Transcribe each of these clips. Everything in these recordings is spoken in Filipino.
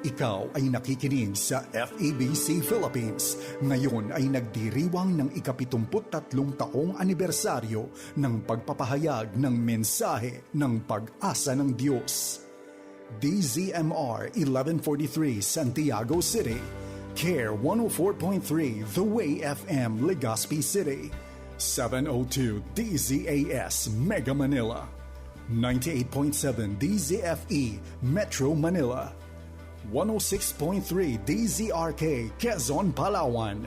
Ikaw ay nakikinig sa FEBC Philippines. Ngayon ay nagdiriwang ng ikapitumputtatlong taong anibersaryo ng pagpapahayag ng mensahe ng pag-asa ng Diyos. DZMR 1143 Santiago City, CARE 104.3 The Way FM Legazpi City, 702 DZAS Mega Manila, 98.7 DZFE Metro Manila, 106.3 DZRK Quezon Palawan,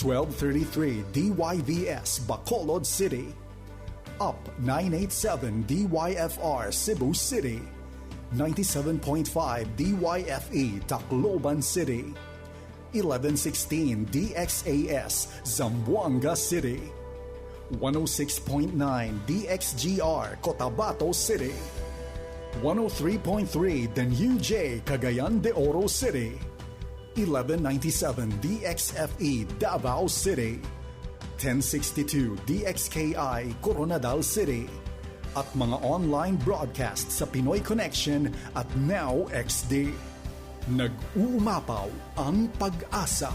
1233 DYVS Bacolod City, Up 987 DYFR Cebu City, 97.5 DYFE Tacloban City, 1116 DXAS Zamboanga City, 106.9 DXGR Cotabato City, 103.3 The New Cagayan de Oro City, 1197 DXFE Davao City, 1062 DXKI Coronadal City, at mga online broadcast sa Pinoy Connection at Now XD. Nag-uumapaw ang pag-asa.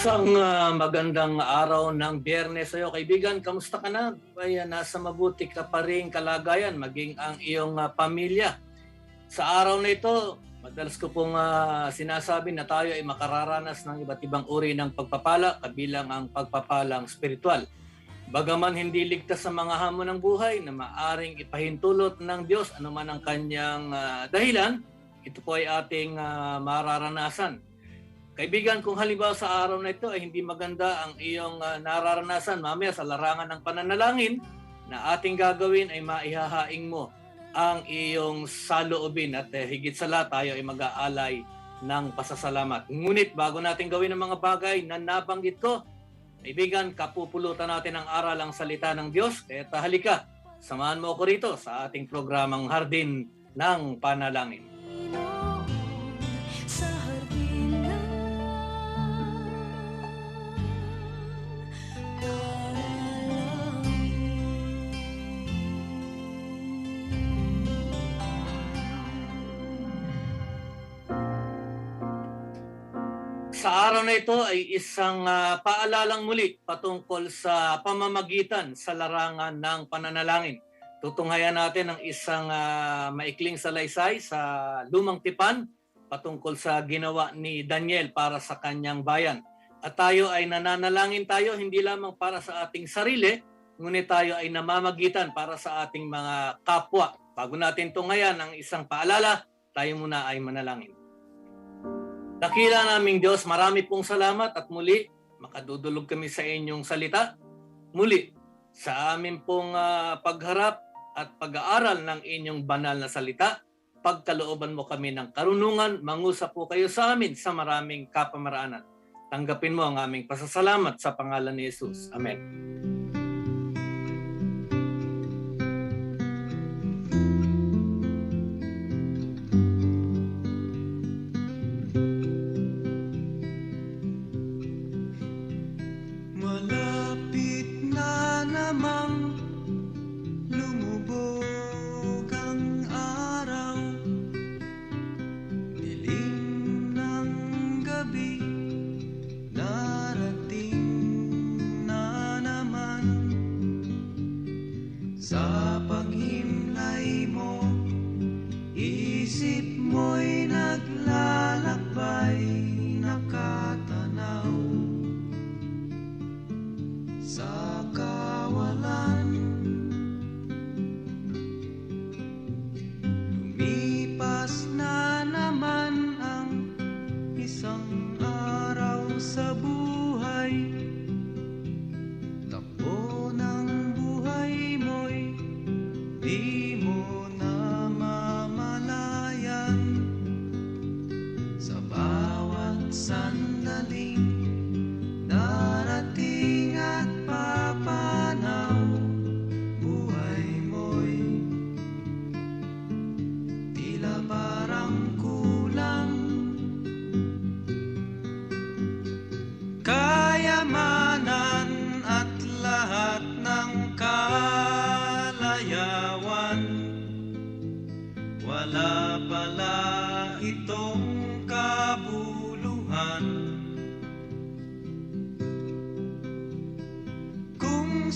Isang ah, magandang araw ng biyernes sa'yo. Kaibigan, kamusta ka na? Ay, ah, nasa mabuti ka pa rin kalagayan, maging ang iyong ah, pamilya. Sa araw na ito, madalas ko pong ah, sinasabi na tayo ay makararanas ng iba't ibang uri ng pagpapala, kabilang ang pagpapalang spiritual. Bagaman hindi ligtas sa mga hamon ng buhay na maaring ipahintulot ng Diyos anuman ang kanyang ah, dahilan, ito po ay ating ah, mararanasan. Kaibigan, kung halimbawa sa araw na ito ay hindi maganda ang iyong ah, nararanasan mamaya sa larangan ng pananalangin na ating gagawin ay maihahaing mo ang iyong saloobin at eh, higit sa lahat tayo ay mag-aalay ng pasasalamat. Ngunit bago natin gawin ang mga bagay na nabanggit ko, kaibigan, kapupulutan natin ang aral ang salita ng Diyos. Kaya halika, samahan mo ako rito sa ating programang Hardin ng Panalangin. Panginoon Sa araw na ito ay isang ah, paalalang muli patungkol sa pamamagitan sa larangan ng pananalangin. Tutunghayan natin ang isang ah, maikling salaysay sa Lumang Tipan patungkol sa ginawa ni Daniel para sa kanyang bayan. At tayo ay nananalangin tayo hindi lamang para sa ating sarili, ngunit tayo ay namamagitan para sa ating mga kapwa. Bago natin tunghayan ang isang paalala, tayo muna ay manalangin. Dakila naming Diyos, marami pong salamat at muli makadudulog kami sa inyong salita. Muli, sa amin pong ah, pagharap at pag-aaral ng inyong banal na salita, pagkalooban mo kami ng karunungan, mangusap po kayo sa amin sa maraming kapamaraanan. Tanggapin mo ang aming pasasalamat sa pangalan ni Jesus. Amen.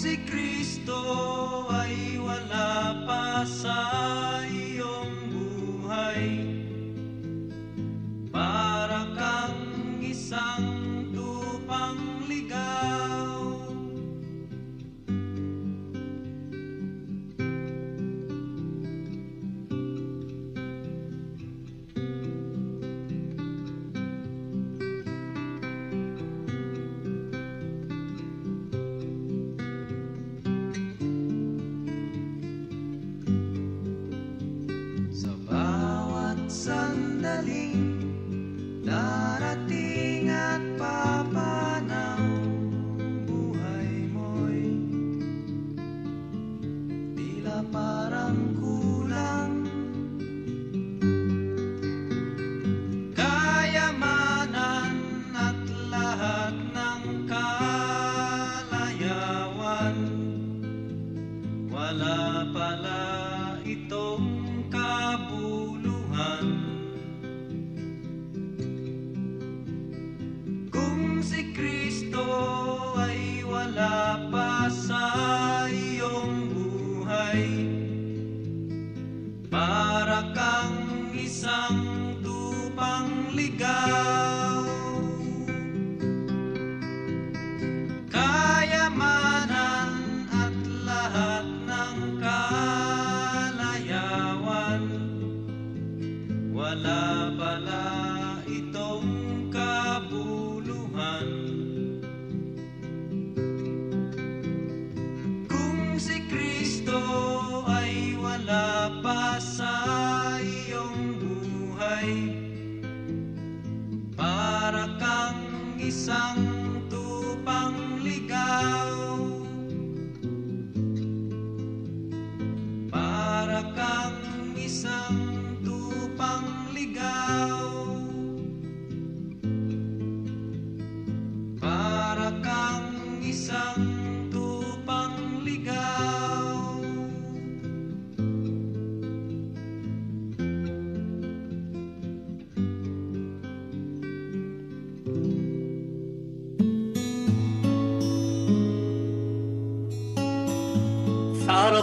Kung sandaling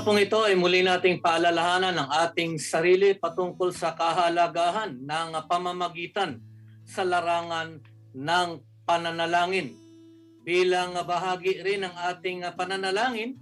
pong ito ay muli nating paalalahanan ng ating sarili patungkol sa kahalagahan ng pamamagitan sa larangan ng pananalangin. Bilang bahagi rin ng ating pananalangin,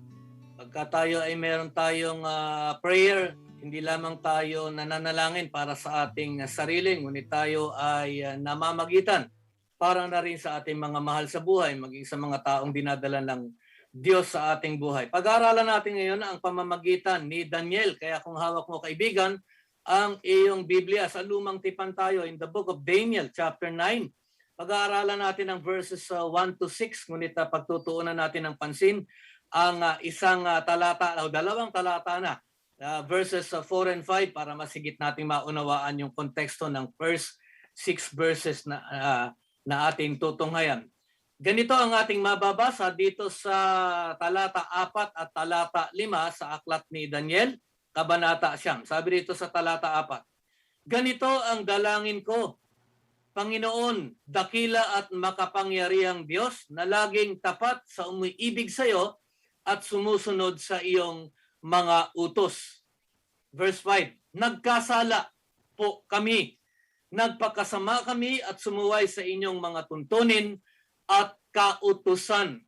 pagka tayo ay meron tayong ah, prayer, hindi lamang tayo nananalangin para sa ating sarili, ngunit tayo ay ah, namamagitan para na rin sa ating mga mahal sa buhay, maging sa mga taong dinadala ng Diyos sa ating buhay. Pag-aaralan natin ngayon ang pamamagitan ni Daniel. Kaya kung hawak mo kaibigan, ang iyong Biblia sa lumang tipan tayo in the book of Daniel chapter 9. Pag-aaralan natin ang verses uh, 1 to 6, ngunit uh, pagtutuunan natin ng pansin ang uh, isang uh, talata o dalawang talata na uh, verses uh, 4 and 5 para masigit nating maunawaan yung konteksto ng first six verses na uh, na ating tutunghayan. Ganito ang ating mababasa dito sa talata 4 at talata 5 sa aklat ni Daniel, kabanata siyam. Sabi dito sa talata 4, Ganito ang dalangin ko, Panginoon, dakila at makapangyarihang Diyos na laging tapat sa umiibig sa iyo at sumusunod sa iyong mga utos. Verse 5, Nagkasala po kami, nagpakasama kami at sumuway sa inyong mga tuntunin at kautusan.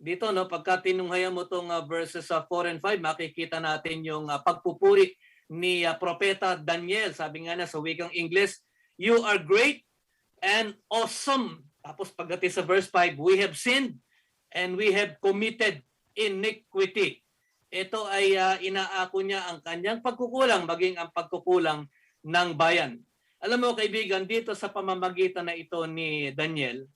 Dito no pagka tinunghayan mo tong uh, verses uh, 4 and 5 makikita natin yung uh, pagpupuri ni uh, propeta Daniel. Sabi nga na sa wikang English, you are great and awesome. Tapos pagdating sa verse 5, we have sinned and we have committed iniquity. ito ay ah, inaako niya ang kanyang pagkukulang, maging ang pagkukulang ng bayan. Alam mo kaibigan, dito sa pamamagitan na ito ni Daniel,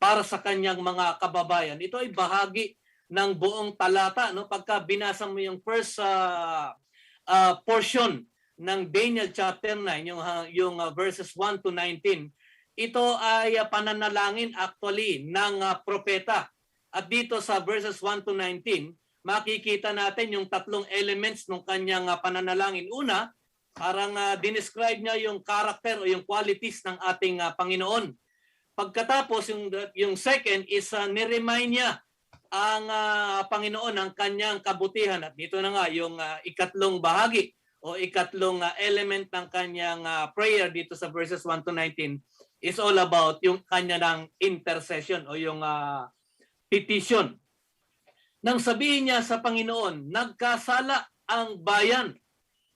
para sa kanyang mga kababayan, ito ay bahagi ng buong talata. No? Pagka binasa mo yung first ah, ah, portion ng Daniel chapter 9, yung, ah, yung ah, verses 1 to 19, ito ay ah, pananalangin actually ng ah, propeta. At dito sa verses 1 to 19, makikita natin yung tatlong elements ng kanyang ah, pananalangin. Una, parang uh, dinescribe niya yung character o yung qualities ng ating ah, Panginoon. Pagkatapos, yung, yung second is uh, niremind niya ang ah, Panginoon ng kanyang kabutihan. At dito na nga yung ah, ikatlong bahagi o ikatlong ah, element ng kanyang ah, prayer dito sa verses 1 to 19 is all about yung kanya ng intercession o yung ah, petition. Nang sabihin niya sa Panginoon, nagkasala ang bayan.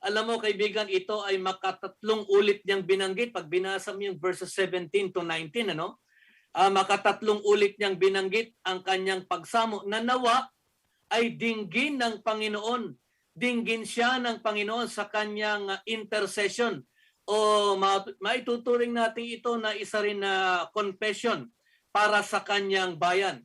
Alam mo kaibigan, ito ay makatatlong ulit niyang binanggit pag binasa mo yung verses 17 to 19, ano? Ah, makatatlong ulit niyang binanggit ang kanyang pagsamo na nawa ay dinggin ng Panginoon. Dinggin siya ng Panginoon sa kanyang ah, intercession o ma- maituturing natin ito na isa rin na confession para sa kanyang bayan.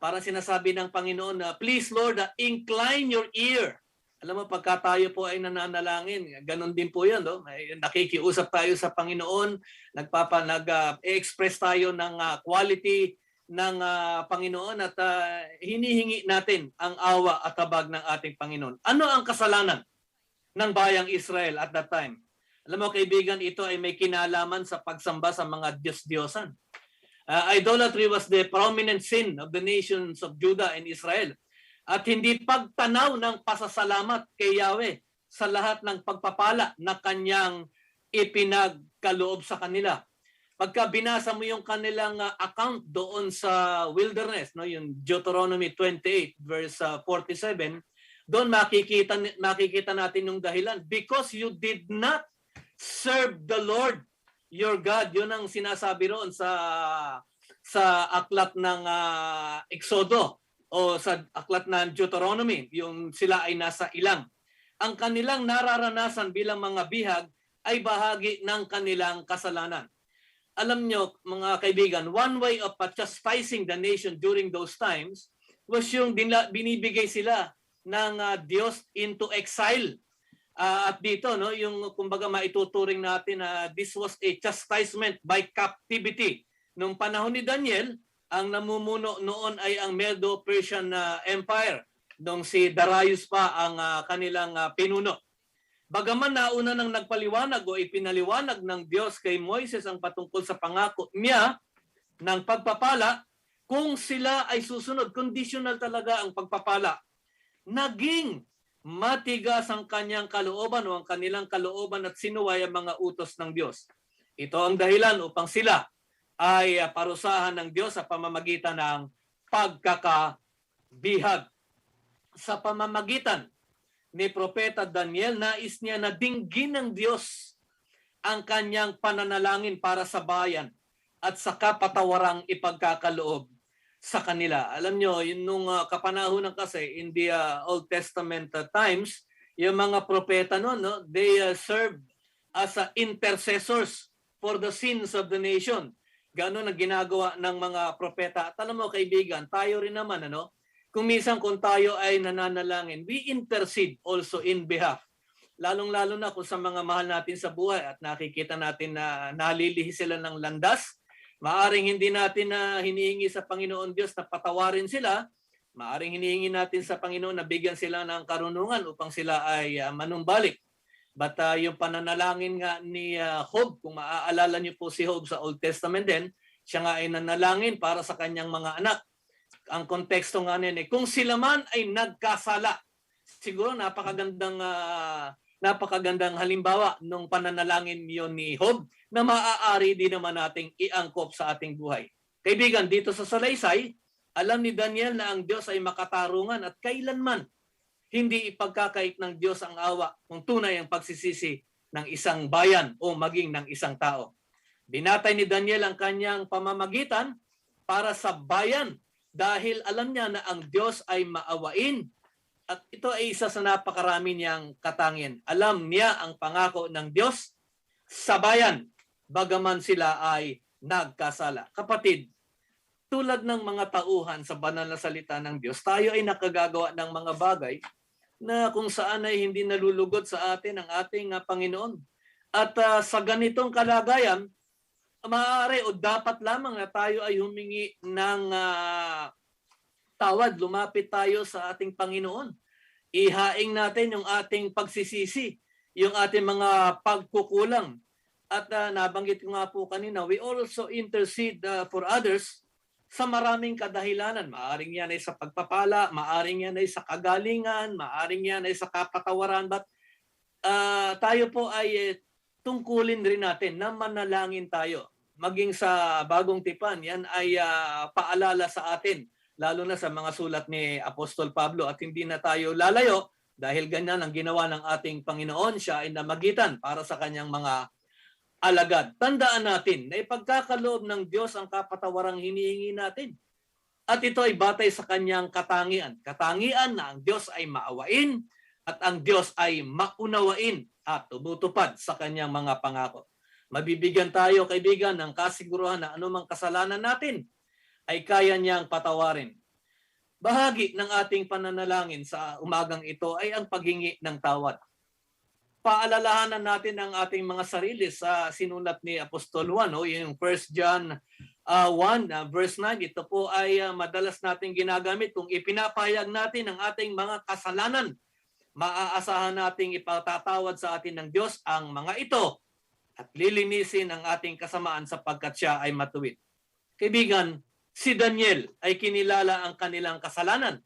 Para sinasabi ng Panginoon na, Please Lord, ah, incline your ear. Alam mo, pagka tayo po ay nananalangin, ganun din po yan. No? May- Nakikiusap tayo sa Panginoon, nagpapa, nag-express tayo ng ah, quality ng ah, Panginoon at ah, hinihingi natin ang awa at tabag ng ating Panginoon. Ano ang kasalanan ng bayang Israel at that time? Alam mo kaibigan, ito ay may kinalaman sa pagsamba sa mga Diyos-Diyosan. Uh, idolatry was the prominent sin of the nations of Judah and Israel. At hindi pagtanaw ng pasasalamat kay Yahweh sa lahat ng pagpapala na kanyang ipinagkaloob sa kanila. Pagka binasa mo yung kanilang uh, account doon sa wilderness, no, yung Deuteronomy 28 verse uh, 47, doon makikita makikita natin yung dahilan because you did not serve the Lord your God. Yun ang sinasabi roon sa sa aklat ng ah, Exodo o sa aklat ng Deuteronomy, yung sila ay nasa ilang. Ang kanilang nararanasan bilang mga bihag ay bahagi ng kanilang kasalanan. Alam nyo, mga kaibigan, one way of uh, chastising the nation during those times was yung binibigay sila ng ah, Diyos into exile. Ah, at dito, no, yung kumbaga maituturing natin na this was a chastisement by captivity. Nung panahon ni Daniel, ang namumuno noon ay ang Medo-Persian ah, Empire. Nung si Darius pa ang ah, kanilang ah, pinuno. Bagaman nauna nang nagpaliwanag o ipinaliwanag ng Diyos kay Moises ang patungkol sa pangako niya ng pagpapala, kung sila ay susunod, conditional talaga ang pagpapala, naging matigas ang kanyang kalooban o ang kanilang kalooban at sinuway ang mga utos ng Diyos. Ito ang dahilan upang sila ay ah, parusahan ng Diyos sa pamamagitan ng pagkakabihag. Sa pamamagitan ni Propeta Daniel, nais niya na dinggin ng Diyos ang kanyang pananalangin para sa bayan at sa kapatawarang ipagkakaloob sa kanila. Alam nyo, yun nung uh, kapanahonan kasi in the uh, Old Testament uh, times, yung mga propeta noon, no, they uh, served as uh, intercessors for the sins of the nation. Ganon ang ginagawa ng mga propeta. At alam mo kaibigan, tayo rin naman, ano, kung minsan kung tayo ay nananalangin, we intercede also in behalf. Lalong-lalo na kung sa mga mahal natin sa buhay at nakikita natin na nalilihi sila ng landas, maaring hindi natin na hinihingi sa Panginoon Diyos na patawarin sila, maaring hinihingi natin sa Panginoon na bigyan sila ng karunungan upang sila ay uh, manumbalik. But uh, yung pananalangin nga ni uh, Job, kung maaalala niyo po si Job sa Old Testament din, siya nga ay nanalangin para sa kanyang mga anak. Ang konteksto nga niyan eh, kung sila man ay nagkasala, siguro napakagandang uh, napakagandang halimbawa nung pananalangin yon ni Job na maaari din naman nating iangkop sa ating buhay. Kaibigan, dito sa Salaysay, alam ni Daniel na ang Diyos ay makatarungan at kailanman hindi ipagkakait ng Diyos ang awa kung tunay ang pagsisisi ng isang bayan o maging ng isang tao. Binatay ni Daniel ang kanyang pamamagitan para sa bayan dahil alam niya na ang Diyos ay maawain At ito ay isa sa napakarami niyang katangian. Alam niya ang pangako ng Diyos sa bayan, bagaman sila ay nagkasala. Kapatid, tulad ng mga tauhan sa banal na salita ng Diyos, tayo ay nakagagawa ng mga bagay na kung saan ay hindi nalulugod sa atin ang ating ah, Panginoon. At ah, sa ganitong kalagayan, maaari o dapat lamang na tayo ay humingi ng ah, tawad, lumapit tayo sa ating Panginoon. Ihaing natin yung ating pagsisisi, yung ating mga pagkukulang. At ah, nabanggit ko nga po kanina, we also intercede ah, for others sa maraming kadahilanan. Maaring yan ay sa pagpapala, maaring yan ay sa kagalingan, maaring yan ay sa kapatawaran. But ah, tayo po ay eh, tungkulin rin natin na manalangin tayo. Maging sa bagong tipan, yan ay ah, paalala sa atin lalo na sa mga sulat ni Apostol Pablo at hindi na tayo lalayo dahil ganyan ang ginawa ng ating Panginoon siya ay namagitan para sa kanyang mga alagad. Tandaan natin na ipagkakaloob ng Diyos ang kapatawarang hinihingi natin. At ito ay batay sa kanyang katangian. Katangian na ang Diyos ay maawain at ang Diyos ay maunawain at tumutupad sa kanyang mga pangako. Mabibigyan tayo, kaibigan, ng kasiguruhan na anumang kasalanan natin ay kaya niyang patawarin. Bahagi ng ating pananalangin sa umagang ito ay ang paghingi ng tawad. Paalalahanan natin ang ating mga sarili sa sinulat ni Apostol Juan, no? yung 1 John uh, 1 uh, verse 9. Ito po ay uh, madalas nating ginagamit kung ipinapayag natin ang ating mga kasalanan. Maaasahan nating ipatatawad sa atin ng Diyos ang mga ito at lilinisin ang ating kasamaan sapagkat siya ay matuwid. Kaibigan, si Daniel ay kinilala ang kanilang kasalanan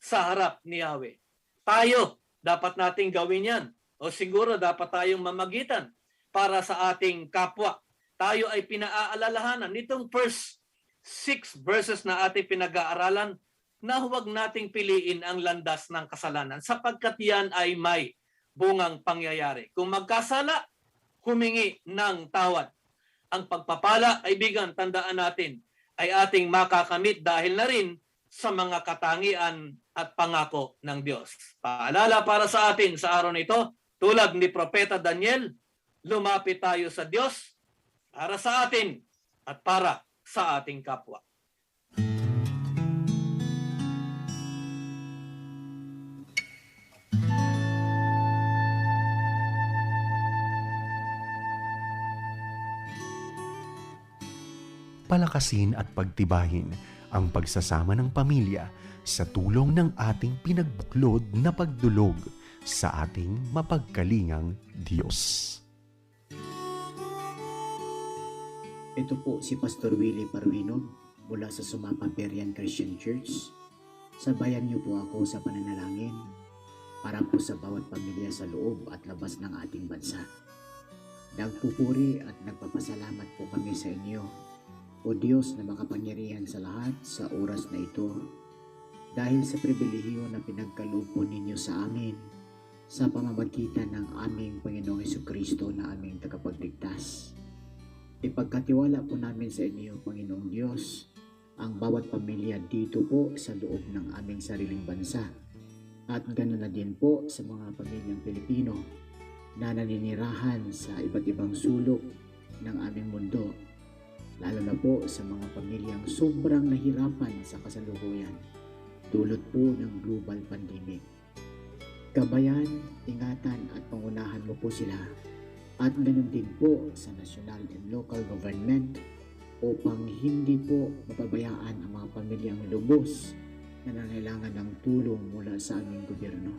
sa harap ni Yahweh. Tayo, dapat nating gawin yan. O siguro dapat tayong mamagitan para sa ating kapwa. Tayo ay pinaaalalahanan nitong first six verses na ating pinag-aaralan na huwag nating piliin ang landas ng kasalanan sapagkat yan ay may bungang pangyayari. Kung magkasala, humingi ng tawad. Ang pagpapala, kaibigan, tandaan natin, ay ating makakamit dahil na rin sa mga katangian at pangako ng Diyos. Paalala para sa atin sa araw na ito, tulad ni Propeta Daniel, lumapit tayo sa Diyos para sa atin at para sa ating kapwa. palakasin at pagtibayin ang pagsasama ng pamilya sa tulong ng ating pinagbuklod na pagdulog sa ating mapagkalingang Diyos. Ito po si Pastor Willie Paruinog mula sa Sumapa Perian Christian Church. Sabayan niyo po ako sa pananalangin para po sa bawat pamilya sa loob at labas ng ating bansa. Nagpupuri at nagpapasalamat po kami sa inyo, O Diyos na makapangyarihan sa lahat sa oras na ito, dahil sa pribilehiyo na pinagkaloob po ninyo sa amin sa pamamagitan ng aming Panginoong Heso Kristo na aming tagapagligtas. Ipagkatiwala po namin sa inyo, Panginoong Diyos, ang bawat pamilya dito po sa loob ng aming sariling bansa. At ganoon na din po sa mga pamilyang Pilipino na naninirahan sa iba't ibang sulok ng aming mundo. Lalo na po sa mga pamilyang sobrang nahirapan sa kasalukuyan dulot po ng global pandemic. Gabayan, ingatan at pangunahan mo po sila at ganun din po sa national and local government upang hindi po mapabayaan ang mga pamilyang lubos na nangailangan ng tulong mula sa aming gobyerno.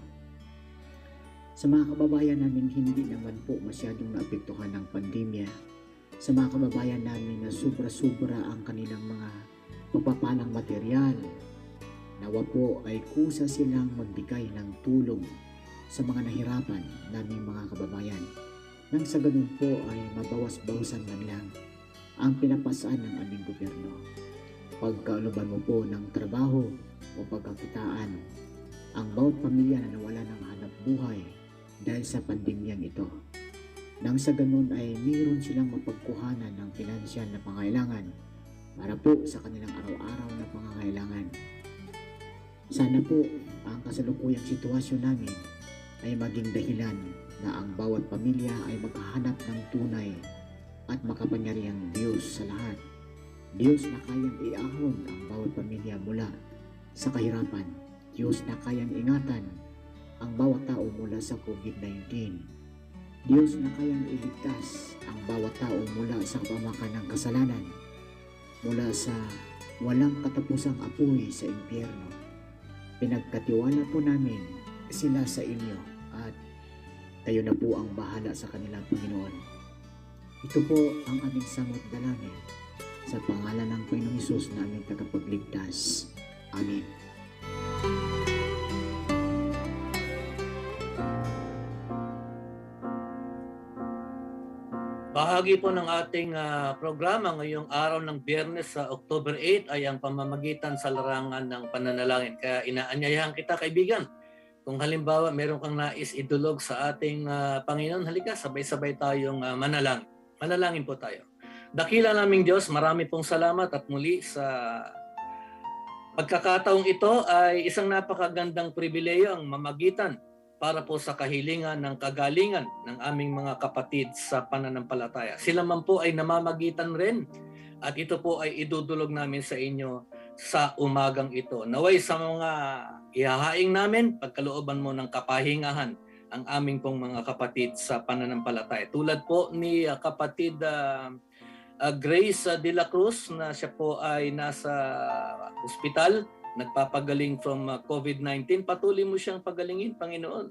Sa mga kababayan namin hindi naman po masyadong naapektuhan ng pandemya, sa mga kababayan namin na sobra-sobra ang kanilang mga pagpapalang material, nawa po ay kusa silang magbigay ng tulong sa mga nahirapan naming mga kababayan nang sa ganun po ay mabawas-bawasan man lang ang pinapasaan ng aming gobyerno. Pagkauluban mo po ng trabaho o pagkakitaan, ang bawat pamilya na nawala ng hanap buhay dahil sa pandemyang ito. Nang sa ganun ay mayroon silang mapagkuhanan ng pinansyal na pangailangan para po sa kanilang araw-araw na pangangailangan. Sana po ang kasalukuyang sitwasyon namin ay maging dahilan na ang bawat pamilya ay maghahanap ng tunay at makapangyarihang Diyos sa lahat. Diyos na kayang iahon ang bawat pamilya mula sa kahirapan. Diyos na kayang ingatan ang bawat tao mula sa COVID-19. Diyos na kayang iligtas ang bawat tao mula sa pamakan ng kasalanan, mula sa walang katapusang apoy sa impyerno. Pinagkatiwala po namin sila sa inyo at kayo na po ang bahala sa kanila, Panginoon. Ito po ang aming samot dalangin sa pangalan ng Panginoong Isus na aming tagapagligtas. Amen. Bahagi po ng ating ah, programa ngayong araw ng Biyernes sa October 8 ay ang pamamagitan sa larangan ng pananalangin. Kaya inaanyayahan kita kaibigan. Kung halimbawa meron kang nais idulog sa ating ah, Panginoon, halika sabay-sabay tayong ah, manalangin. Manalangin po tayo. Dakila naming Diyos, marami pong salamat at muli sa pagkakataong ito ay isang napakagandang pribileyo ang mamagitan para po sa kahilingan ng kagalingan ng aming mga kapatid sa pananampalataya. Sila man po ay namamagitan rin at ito po ay idudulog namin sa inyo sa umagang ito. Naway sa mga ihahaing namin, pagkalooban mo ng kapahingahan ang aming pong mga kapatid sa pananampalataya. Tulad po ni ah, kapatid ah, ah, Grace ah, de la Cruz na siya po ay nasa ospital nagpapagaling from uh, COVID-19, patuloy mo siyang pagalingin, Panginoon.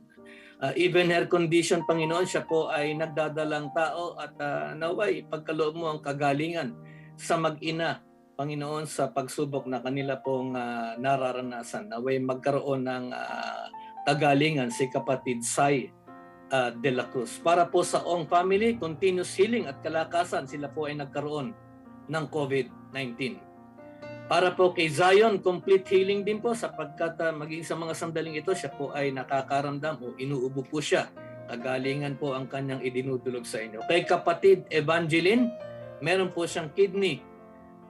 Uh, even her condition, Panginoon, siya po ay nagdadalang tao at uh, naway, pagkaloob mo ang kagalingan sa mag-ina, Panginoon, sa pagsubok na kanila pong uh, nararanasan. Naway magkaroon ng uh, kagalingan si kapatid Sai uh, de la Cruz. Para po sa Ong family, continuous healing at kalakasan, sila po ay nagkaroon ng COVID-19. Para po kay Zion, complete healing din po sapagkat uh, maging sa mga sandaling ito, siya po ay nakakaramdam o inuubo po siya. Kagalingan po ang kanyang idinudulog sa inyo. Kay kapatid Evangeline, meron po siyang kidney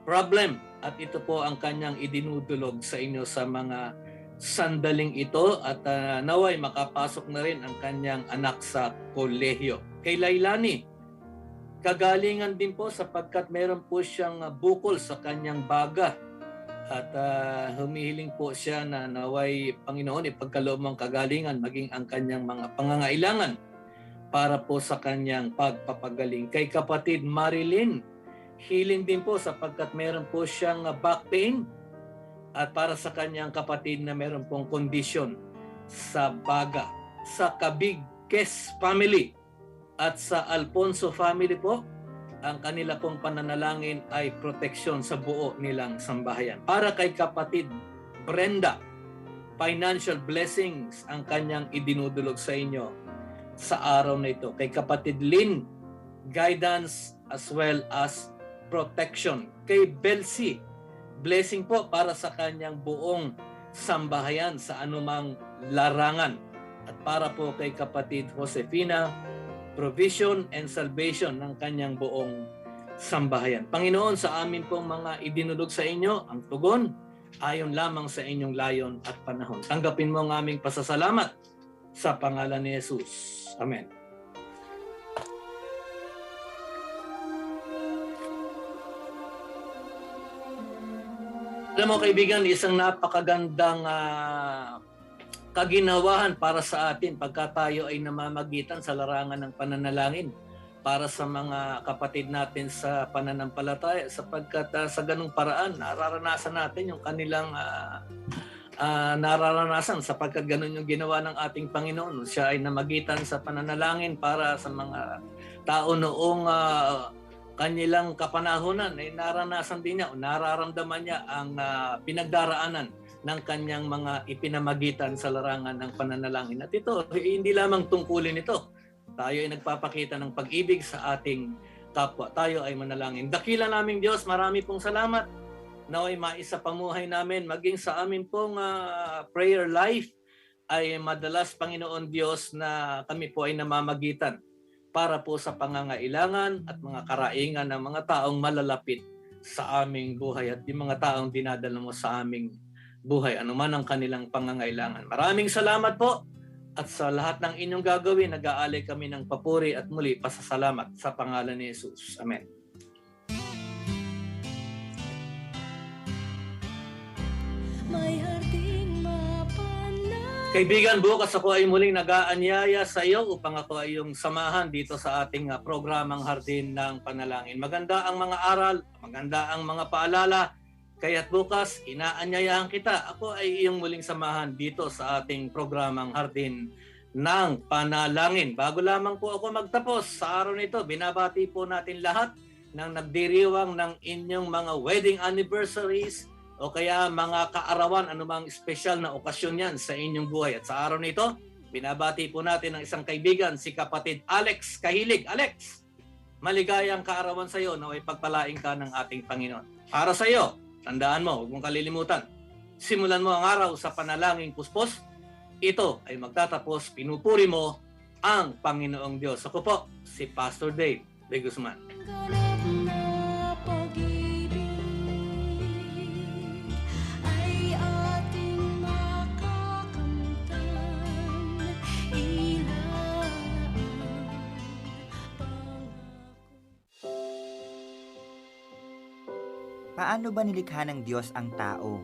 problem at ito po ang kanyang idinudulog sa inyo sa mga sandaling ito at uh, naway makapasok na rin ang kanyang anak sa kolehiyo. Kay Lailani, kagalingan din po sapagkat meron po siyang uh, bukol sa kanyang baga at uh, humihiling po siya na naway Panginoon ipagkaloob mong kagalingan maging ang kanyang mga pangangailangan para po sa kanyang pagpapagaling. Kay kapatid Marilyn, healing din po sapagkat meron po siyang uh, back pain at para sa kanyang kapatid na meron pong kondisyon sa baga. Sa Kabig Kes family at sa Alfonso family po, ang kanila pong pananalangin ay proteksyon sa buo nilang sambahayan. Para kay kapatid Brenda, financial blessings ang kanyang idinudulog sa inyo sa araw na ito. Kay kapatid Lynn, guidance as well as protection. Kay Belsi, blessing po para sa kanyang buong sambahayan sa anumang larangan. At para po kay kapatid Josefina, provision and salvation ng kanyang buong sambahayan. Panginoon, sa amin pong mga idinulog sa inyo, ang tugon ayon lamang sa inyong layon at panahon. Tanggapin mo ang aming pasasalamat sa pangalan ni Jesus. Amen. Alam mo kaibigan, isang napakagandang uh, kaginawahan para sa atin pagka tayo ay namamagitan sa larangan ng pananalangin para sa mga kapatid natin sa pananampalataya sapagkat uh, sa ganung paraan nararanasan natin yung kanilang uh, uh, nararanasan sapagkat ganun yung ginawa ng ating Panginoon. Siya ay namagitan sa pananalangin para sa mga tao noong uh, kanilang kapanahonan ay naranasan din niya o nararamdaman niya ang uh, pinagdaraanan ng kanyang mga ipinamagitan sa larangan ng pananalangin. At ito, hindi lamang tungkulin ito. Tayo ay nagpapakita ng pag-ibig sa ating kapwa. Tayo ay manalangin. Dakila naming Diyos, marami pong salamat. Naway maisa pamuhay namin, maging sa amin pong uh, prayer life ay madalas Panginoon Diyos na kami po ay namamagitan para po sa pangangailangan at mga karaingan ng mga taong malalapit sa aming buhay at yung mga taong dinadala mo sa aming buhay, anuman ang kanilang pangangailangan. Maraming salamat po at sa lahat ng inyong gagawin, nag-aalay kami ng papuri at muli pasasalamat sa pangalan ni Jesus. Amen. Harding mapanal Kaibigan, bukas ako ay muling nag-aanyaya sa iyo upang ako ay yung samahan dito sa ating ah, programang Hardin ng Panalangin. Maganda ang mga aral, maganda ang mga paalala, kaya't bukas inaanyayahan kita. Ako ay iyong muling samahan dito sa ating programang Hardin ng Panalangin. Bago lamang po ako magtapos sa araw nito, binabati po natin lahat ng nagdiriwang ng inyong mga wedding anniversaries, o kaya mga kaarawan, anumang special na okasyon yan sa inyong buhay. At sa araw nito, binabati po natin ang isang kaibigan, si kapatid Alex Kahilig. Alex, maligayang kaarawan sa iyo na ay pagpalaing ka ng ating Panginoon. Para sa iyo, tandaan mo, huwag mong kalilimutan, simulan mo ang araw sa panalangin puspos, ito ay magtatapos, pinupuri mo ang Panginoong Diyos. Ako po, si Pastor Dave de Guzman. ganap Paano ba nilikha ng Diyos ang tao?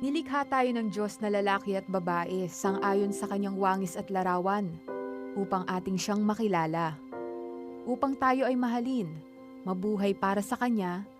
Nilikha tayo ng Diyos na lalaki at babae sang-ayon sa kanyang wangis at larawan upang ating siyang makilala. Upang tayo ay mahalin, mabuhay para sa Kanya